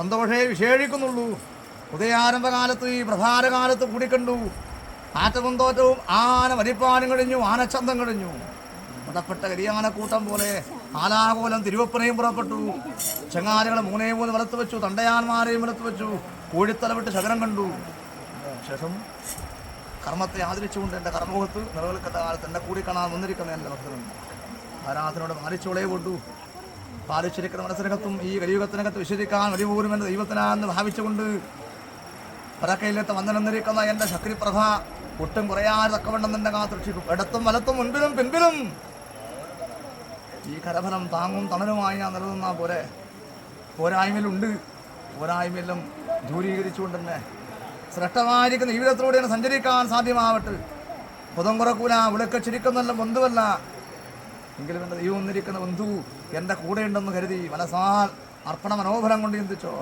സന്തോഷേ വിശേഷിക്കുന്നുള്ളൂ. ഉദയാരംഭകാലത്ത് ഈ പ്രഭാതകാലത്ത് കൂടിക്കണ്ടു. ആറ്റവും തോറ്റവും ആന വലിപ്പാനും കഴിഞ്ഞു ആനച്ചന്തം കഴിഞ്ഞു. മുടപ്പെട്ട കരിയാനക്കൂട്ടം പോലെ ആലാകോലം തിരുവപ്പനയും പുറപ്പെട്ടു. ചങ്ങാലികളെ മൂന്നേ മൂന്ന് വലത്ത് വെച്ചു തണ്ടയാന്മാരെയും വലത്ത് വെച്ചു കോഴിത്തല വിട്ട് ശകരം കണ്ടു. ശേഷം കർമ്മത്തെ ആദരിച്ചുകൊണ്ട് എന്റെ കർമ്മമുഖത്ത് നിലവിൽക്കത്ത കാലത്ത് എന്നെ കൂടി കാണാൻ വന്നിരിക്കുന്ന എന്റെ ഭക്തനുണ്ട് ആരാധനയോട് മാറിച്ചോളേ കൊണ്ടു. പാലിച്ചിരിക്കുന്ന മനസ്സിനകത്തും ഈ കലിയുഗത്തിനകത്ത് വിശ്വസിക്കാൻ എന്റെ ദൈവത്തിനാന്ന് ഭാവിച്ചുകൊണ്ട് പരക്കയിലെത്ത വന്നനിന്നിരിക്കുന്ന എന്റെ ശക്തിപ്രഭ ഒട്ടും കുറയാതെ തക്കവണ്ണം നിന്റെ കാത്ത് രക്ഷിക്കും ഇടത്തും വലത്തും മുൻപിലും പിൻപിലും ഈ കരഫലം താങ്ങും തണലുമായി ഞാൻ നിലനിന്നാ പോലെ പോരായ്മയിലുണ്ട്. പോരായ്മയിലും ദൂരീകരിച്ചുകൊണ്ട് തന്നെ ശ്രേഷ്ഠമായിരിക്കുന്ന ജീവിതത്തിലൂടെയാണ് സഞ്ചരിക്കാൻ സാധ്യമാവട്ടെ. പുതം കുറക്കൂല വിളക്കച്ചിരിക്കുന്നല്ല ബന്ധുവല്ല. എങ്കിലും എന്റെ ദൈവം വന്നിരിക്കുന്ന ബന്ധു എന്റെ കൂടെയുണ്ടെന്ന് കരുതി മനസാൽ അർപ്പണ മനോബലം കൊണ്ട് ചിന്തിച്ചോ?